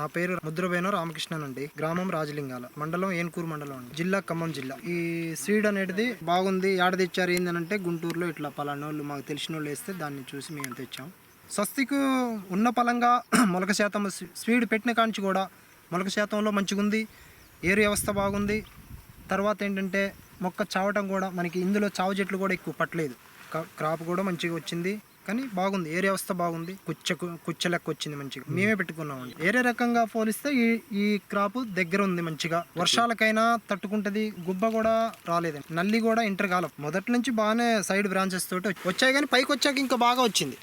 నా పేరు ముద్రబేన రామకృష్ణన్ అండి. గ్రామం రాజలింగాల మండలం ఏన్కూరు మండలం అండి. జిల్లా ఖమ్మం జిల్లా. ఈ సీడ్ అనేది బాగుంది ఏడ తెచ్చారు ఏంటంటే గుంటూరులో ఇట్లా పలానోళ్ళు మాకు తెలిసిన వాళ్ళు వేస్తే దాన్ని చూసి మేము తెచ్చాం. స్వస్తికు ఉన్న పలంగా మొలక శాతం స్పీడ్ పెట్టిన కాంచి కూడా మొలక శాతంలో మంచిగా ఉంది ఏరు వ్యవస్థ బాగుంది. తర్వాత ఏంటంటే మొక్క చావటం కూడా మనకి ఇందులో చావు చెట్లు కూడా ఎక్కువ పట్టలేదు. క్రాప్ కూడా మంచిగా వచ్చింది. కానీ బాగుంది. ఏరియా వ్యవస్థ బాగుంది. కుచ్చ కుచ్చ లెక్క వచ్చింది మంచిగా. మేమే పెట్టుకున్నామండి. ఏరే రకంగా పోలిస్తే ఈ ఈ క్రాప్ దగ్గర ఉంది మంచిగా. వర్షాలకైనా తట్టుకుంటది. గుబ్బ కూడా రాలేదండి. నల్లి కూడా ఇంటర్ కాలం. మొదటి నుంచి బాగానే సైడ్ బ్రాంచెస్ తోటి వచ్చి- వచ్చాయి కానీ పైకి వచ్చాక ఇంకా బాగా వచ్చింది.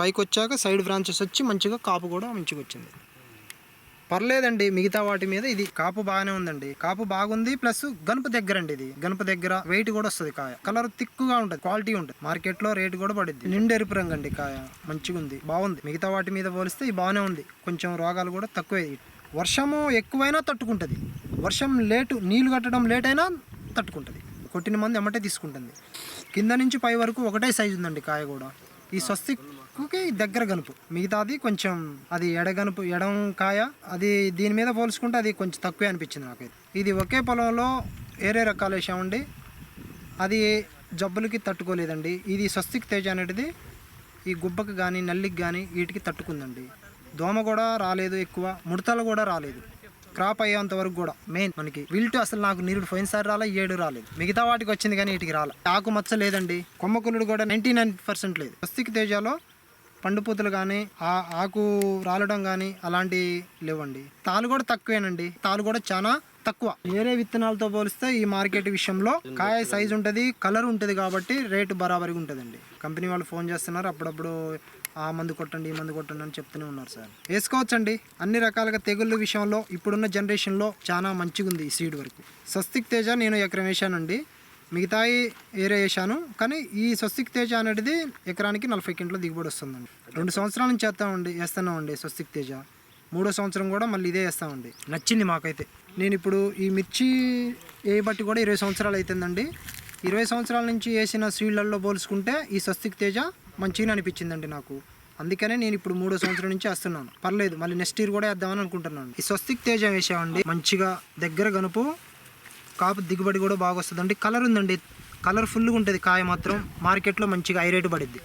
పైకి వచ్చాక సైడ్ బ్రాంచెస్ వచ్చి మంచిగా కాపు కూడా మంచిగా వచ్చింది. పర్లేదండి మిగతా వాటి మీద ఇది కాపు బాగానే ఉందండి. కాపు బాగుంది ప్లస్ గనుపు దగ్గర అండి ఇది. గనుపు దగ్గర వెయిట్ కూడా వస్తుంది కాయ. కలర్ థిక్గా ఉంటుంది క్వాలిటీ ఉంటుంది. మార్కెట్లో రేట్ కూడా పడింది నిండు ఎరుపు రంగు అండి కాయ. మంచిగా ఉంది బాగుంది. మిగతా వాటి మీద పోలిస్తే ఇది బాగానే ఉంది. కొంచెం రోగాలు కూడా తక్కువే. వర్షము ఎక్కువైనా తట్టుకుంటుంది. వర్షం లేటు నీళ్ళు కట్టడం లేట్ అయినా తట్టుకుంటుంది. కొట్టిన మంది ఎమ్మటే తీసుకుంటుంది. కింద నుంచి పై వరకు ఒకటే సైజు ఉందండి కాయ కూడా. ఈ స్వస్తికి దగ్గర గనుపు మిగతాది కొంచెం అది ఎడగనుపు ఎడం కాయ అది దీని మీద పోల్చుకుంటే అది కొంచెం తక్కువే అనిపించింది నాకు ఇది ఒకే పొలంలో వేరే రకాలు వేసామండి. అది జబ్బులకి తట్టుకోలేదండి. ఇది స్వస్తిక్ తేజ అనేది ఈ గుబ్బకి కానీ నల్లికి కానీ వీటికి తట్టుకుందండి. దోమ కూడా రాలేదు ఎక్కువ ముడతలు కూడా రాలేదు. క్రాప్ అయ్యేంత వరకు కూడా మెయిన్ మనకి. వీల్టు అసలు నాకు నీరుడు పోయినసారి రాలే ఏడు రాలేదు. మిగతా వాటికి వచ్చింది కానీ వీటికి రాలే. ఆకు మచ్చ లేదండి. కొమ్మకులుడు కూడా నైంటీ నైన్ పర్సెంట్ లేదు. స్వస్తిక్ తేజలో పండుపూతలు కానీ ఆ ఆకు రాలడం కానీ అలాంటివి లేవండి. తాలు కూడా తక్కువేనండి. తాలు కూడా చాలా తక్కువ. వేరే విత్తనాలతో పోలిస్తే ఈ మార్కెట్ విషయంలో కాయ సైజ్ ఉంటుంది కలర్ ఉంటుంది కాబట్టి రేటు బరాబరిగా ఉంటుందండి. కంపెనీ వాళ్ళు ఫోన్ చేస్తున్నారు అప్పుడప్పుడు ఆ మందు కొట్టండి ఈ మందు కొట్టండి అని చెప్తూనే ఉన్నారు సార్. వేసుకోవచ్చండి. అన్ని రకాలుగా తెగుళ్ళ విషయంలో ఇప్పుడున్న జనరేషన్లో చాలా మంచిగా ఉంది ఈ సీడ్ వరకు. స్వస్తిక్ తేజ నేను ఎకరం వేశానండి మిగతాయి ఏరే వేసాను కానీ ఈ స్వస్తిక్ తేజ అనేది ఎకరానికి నలభై క్వింటల దిగుబడి వస్తుందండి. రెండు సంవత్సరాల నుంచి చేస్తామండి వేస్తున్నామండి స్వస్తిక్ తేజ. మూడో సంవత్సరం కూడా మళ్ళీ ఇదే వేస్తామండి. నచ్చింది మాకైతే. నేను ఇప్పుడు ఈ మిర్చి ఏ బట్టి కూడా ఇరవై సంవత్సరాలు అవుతుందండి ఇరవై సంవత్సరాల నుంచి వేసిన సీడ్లలో పోల్చుకుంటే ఈ స్వస్తిక్ తేజ మంచిగా అనిపించిందండి నాకు. అందుకనే నేను ఇప్పుడు మూడో సంవత్సరం నుంచి వేస్తున్నాను. పర్లేదు మళ్ళీ నెక్స్ట్ ఇయర్ కూడా వేద్దామని అనుకుంటున్నాను. ఈ స్వస్తిక్ తేజ వేసామండి మంచిగా దగ్గర గనుపు కాపు దిగుబడి కూడా బాగా వస్తుందండి. కలర్ ఉందండి. కలర్ ఫుల్గా ఉంటుంది. కాయ మాత్రం మార్కెట్లో మంచిగా హై రేటు పడిద్ది.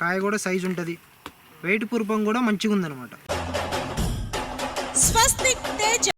కాయ కూడా సైజు ఉంటుంది. వెయిట్ పూర్వం కూడా మంచిగా ఉందన్నమాట